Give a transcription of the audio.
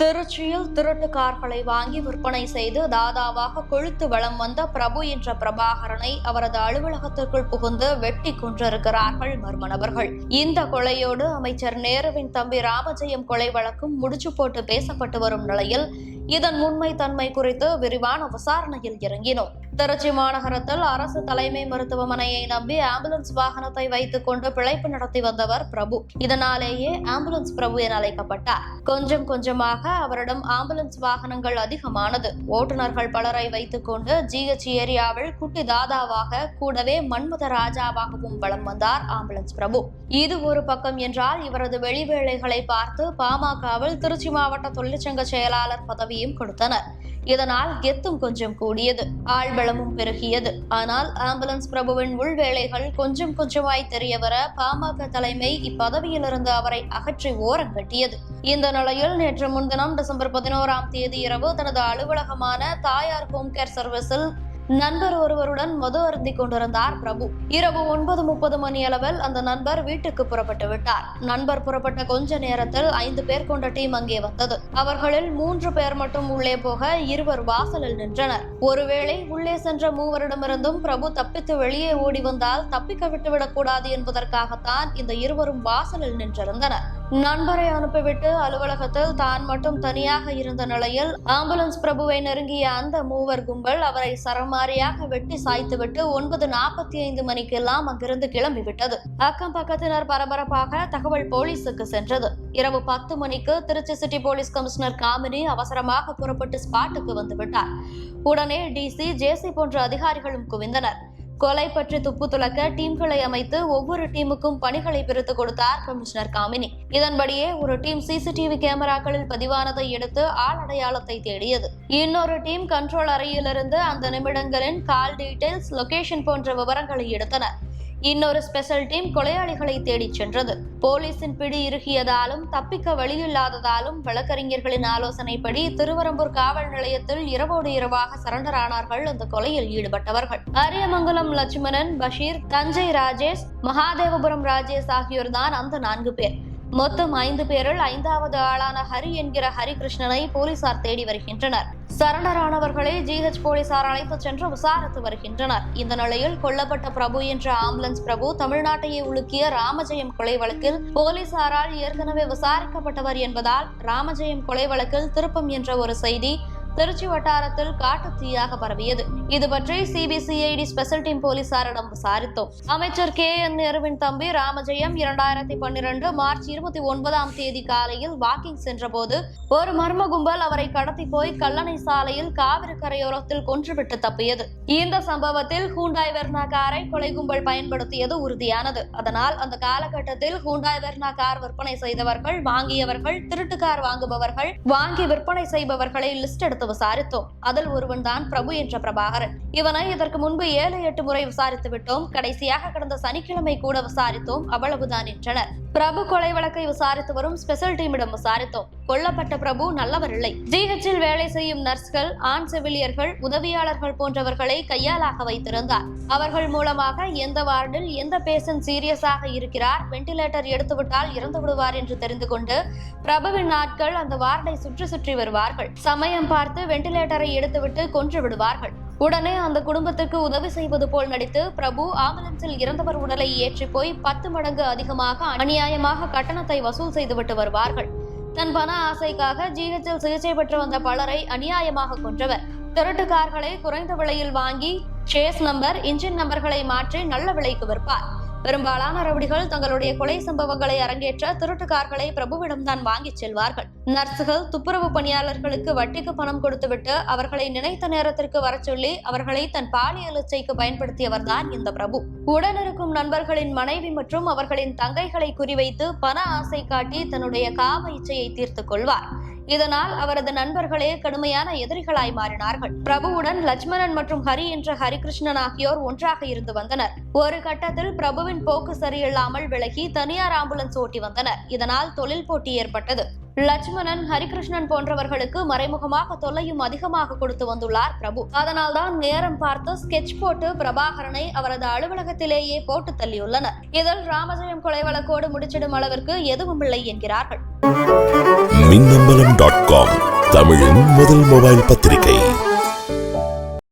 திருச்சியில் திருட்டு கார்களை வாங்கி விற்பனை செய்து தாதாவாக கொழுத்து வளம் வந்த பிரபு என்ற பிரபாகரனை அவரது அலுவலகத்திற்குள் புகுந்து வெட்டி கொன்றிருக்கிறார்கள் மர்ம நபர்கள். இந்த கொலையோடு அமைச்சர் நேருவின் தம்பி ராமஜெயம் கொலை வழக்கும் முடிச்சு போட்டு பேசப்பட்டு வரும் நிலையில் இதன் உண்மை தன்மை குறித்து விரிவான விசாரணையில் இறங்கினோம். திருச்சி மாநகரத்தில் அரசு தலைமை மருத்துவமனையை நம்பி ஆம்புலன்ஸ் வாகனத்தை வைத்துக் கொண்டு பிழைப்பு நடத்தி வந்தவர் பிரபு. இதனாலேயே ஆம்புலன்ஸ் பிரபு என அழைக்கப்பட்டார். கொஞ்சம் கொஞ்சமாக அவரிடம் ஆம்புலன்ஸ் வாகனங்கள் அதிகமானது. ஓட்டுநர்கள் பலரை வைத்துக் கொண்டு ஜிஹெச் ஏரியாவில் குட்டி தாதாவாக கூடவே மன்மத ராஜாவாகவும் வலம் வந்தார் ஆம்புலன்ஸ் பிரபு. இது ஒரு பக்கம் என்றால் இவரது வெளிவேளைகளை பார்த்து பாமகவில் திருச்சி மாவட்ட தொழிற்சங்க செயலாளர் பதவி பதவியும் கொடுத்தனர். இதனால் கெத்தும் கொஞ்சம் கூடியது ஆள்பலமும் பெருகியது. ஆனால் ஆம்புலன்ஸ் பிரபுவின் உள்வேளைகள் கொஞ்சம் கொஞ்சமாய் தெரிய வர பாமக தலைமை இப்பதவியிலிருந்து அவரை அகற்றி ஓரங்கட்டியது இந்த நிலையில் நேற்று முன்தினம் டிசம்பர் பதினோராம் தேதி இரவு தனது அலுவலகமான தாயார் ஹோம் கேர் சர்வீஸில் நண்பர் ஒருவருடன் மது அருந்தி கொண்டிருந்தார் பிரபு. இரவு ஒன்பது முப்பது மணி அளவில் அந்த நண்பர் வீட்டுக்கு புறப்பட்டு விட்டார். நண்பர் புறப்பட்ட கொஞ்ச நேரத்தில் ஐந்து பேர் கொண்ட டீம் அங்கே வந்தது. அவர்களில் மூன்று பேர் மட்டும் உள்ளே போக இருவர் வாசலில் நின்றனர். ஒருவேளை உள்ளே சென்ற மூவரிடமிருந்தும் பிரபு தப்பித்து வெளியே ஓடி வந்தால் தப்பிக்க விட்டுவிடக் கூடாது என்பதற்காகத்தான் இந்த இருவரும் வாசலில் நின்றிருந்தனர். நண்பரை அனுப்பிவிட்டு அலுவலகத்தில் தான் மட்டும் தனியாக இருந்த நிலையில் ஆம்புலன்ஸ் பிரபுவை நெருங்கிய அந்த மூவர் கும்பல் அவரை சரமாரியாக வெட்டி சாய்த்துவிட்டு ஒன்பது நாற்பத்தி ஐந்து மணிக்கெல்லாம் அங்கிருந்து கிளம்பிவிட்டது. அக்கம் பக்கத்தினர் பரபரப்பாக தகவல் போலீஸுக்கு சென்றது. இரவு பத்து மணிக்கு Trichy city police commissioner Kamini அவசரமாக புறப்பட்டு ஸ்பாட்டுக்கு வந்துவிட்டார். உடனே டிசி ஜேசி போன்ற அதிகாரிகளும் குவிந்தனர். கொலை பற்றி துப்பு துளக்க டீம்களை அமைத்து ஒவ்வொரு டீமுக்கும் பணிகளை பிரித்து கொடுத்தார் கமிஷனர் காமினி. இதன்படியே ஒரு டீம் சிசிடிவி கேமராக்களில் பதிவானதை எடுத்து ஆள் அடையாளத்தை தேடியது. இன்னொரு டீம் கண்ட்ரோல் அறையிலிருந்து அந்த நிமிடங்களின் கால் டீடைல்ஸ் லொகேஷன் போன்ற விவரங்களை எடுத்தனர். இன்னொரு ஸ்பெஷல் டீம் கொலையாளிகளை தேடிச் சென்றது. போலீசின் பிடி இறுகியதாலும் தப்பிக்க வழியில்லாததாலும் வழக்கறிஞர்களின் ஆலோசனைப்படி திருவரம்பூர் காவல் நிலையத்தில் இரவோடு இரவாக சரண்டர் ஆனார்கள் அந்த கொலையில் ஈடுபட்டவர்கள். அரியமங்கலம் லட்சுமணன் பஷீர் தஞ்சை ராஜேஷ் மகாதேவபுரம் ராஜேஷ் ஆகியோர்தான் அந்த நான்கு பேர். மொத்தம் ஐந்து பேரில் ஐந்தாவது ஆளான ஹரி என்கிற ஹரிகிருஷ்ணனை போலீசார் தேடி வருகின்றனர். சரணரானவர்களை ஜிஹெச் போலீசார் அழைத்து சென்று விசாரித்து வருகின்றனர். இந்த நிலையில் கொல்லப்பட்ட பிரபு என்ற ஆம்புலன்ஸ் பிரபு தமிழ்நாட்டையே உலுக்கிய ராமஜெயம் கொலை வழக்கில் போலீசாரால் ஏற்கனவே விசாரிக்கப்பட்டவர் என்பதால் ராமஜெயம் கொலை வழக்கில் திருப்பம் என்ற ஒரு செய்தி திருச்சி வட்டாரத்தில் காட்டு தீயாக பரவியது. இது பற்றி சிபிசிஐடி ஸ்பெஷல் டீம் போலீசாரிடம் விசாரித்தோம். அமைச்சர் கே என் நேருவின் தம்பி ராமஜெயம் இரண்டாயிரத்தி பன்னிரண்டு மார்ச் இருபத்தி ஒன்பதாம் தேதி காலையில் வாக்கிங் சென்றபோது ஒரு மர்ம கும்பல் அவரை கடத்தி போய் கல்லணை சாலையில் காவிரி கரையோரத்தில் கொன்றுவிட்டு தப்பியது. இந்த சம்பவத்தில் ஹூண்டாய் வெர்னா காரை கொலை கும்பல் பயன்படுத்தியது உறுதியானது. அதனால் அந்த காலகட்டத்தில் ஹூண்டாய் வெர்னா கார் விற்பனை செய்தவர்கள் வாங்கியவர்கள் திருட்டு கார் வாங்குபவர்கள் வாங்கி விற்பனை செய்பவர்களை லிஸ்ட் எடுத்து விசாரித்தோம் அதில் ஒருவன் தான் பிரபு என்ற பிரபாகரன். இவனை இதற்கு முன்பு ஏழு எட்டு முறை விசாரித்து விட்டோம். கடைசியாக கடந்த சனிக்கிழமை கூட விசாரித்தோம். அவ்வளவுதான் என்றனர். பிரபு கொலை வழக்கை விசாரித்து வரும் ஸ்பெஷல் டீமிடம் விசாரித்தோம். கொல்லப்பட்ட பிரபு நல்லவர் இல்லை. ஜிஹெச்சில் வேலை செய்யும் நர்ஸ்கள் ஆண் செவிலியர்கள் உதவியாளர்கள் போன்றவர்களை கையாளாக வைத்திருந்தார். அவர்கள் மூலமாக எந்த வார்டில் எந்த பேஷண்ட் சீரியஸாக இருக்கிறார் வெண்டிலேட்டர் எடுத்துவிட்டால் இறந்து விடுவார் என்று தெரிந்து கொண்டு பிரபுவின் நாட்கள் அந்த வார்டை சுற்றி சுற்றி வருவார்கள். சமயம் பார்த்து வெண்டிலேட்டரை எடுத்துவிட்டு கொன்று விடுவார்கள். உடனே அந்த குடும்பத்திற்கு உதவி செய்வது போல் நடித்து பிரபு ஆம்புலன்ஸில் இறந்தவர் உடலை ஏற்றி போய் பத்து மடங்கு அதிகமாக அநியாயமாக கட்டணத்தை வசூல் செய்துவிட்டு வருவார்கள். தன் பண ஆசைக்காக ஜிஹெச்சில் சிகிச்சை பெற்று வந்த பலரை அநியாயமாக கொன்றவர். திருட்டு கார்களை குறைந்த விலையில் வாங்கி சேஸ் நம்பர் இன்ஜின் நம்பர்களை மாற்றி நல்ல விலைக்கு விற்பார். பெரும்பாலான ரவுடிகள் தங்களுடைய கொலை சம்பவங்களை அரங்கேற்ற திருட்டு கார்களை பிரபுவிடம்தான் வாங்கிச் செல்வார்கள். நர்சுகள் துப்புரவு பணியாளர்களுக்கு வட்டிக்கு பணம் கொடுத்துவிட்டு அவர்களை நினைத்த நேரத்திற்கு வரச் சொல்லி அவர்களை தன் பாலியல் இச்சைக்கு பயன்படுத்தியவர்தான் இந்த பிரபு. உடனிருக்கும் நண்பர்களின் மனைவி மற்றும் அவர்களின் தங்கைகளை குறிவைத்து பண ஆசை காட்டி தன்னுடைய காம இச்சையை தீர்த்துக் கொள்வார். இதனால் அவரது நண்பர்களே கடுமையான எதிரிகளாய் மாறினார்கள். பிரபுவுடன் லட்சுமணன் மற்றும் ஹரி என்ற ஹரிகிருஷ்ணன் ஆகியோர் ஒன்றாக இருந்து வந்தனர். ஒரு கட்டத்தில் பிரபுவின் போக்கு சரியில்லாமல் விலகி தனியார் ஆம்புலன்ஸ் ஓட்டி வந்தனர். இதனால் தொழில் போட்டி ஏற்பட்டது. லட்சுமணன் ஹரிகிருஷ்ணன் போன்றவர்களுக்கு மறைமுகமாக தொல்லையும் அதிகமாக கொடுத்து வந்துள்ளார் பிரபு. அதனால்தான் நேரம் பார்த்து ஸ்கெட்ச் போட்டு பிரபாகரனை அவரது அலுவலகத்திலேயே போட்டு தள்ளியுள்ளனர். இதில் ராமஜெயம் கொலை வழக்கோடு முடிச்சிடும் அளவிற்கு எதுவும் இல்லை என்கிறார்கள். தமிழின் முதல் மொபைல் பத்திரிகை.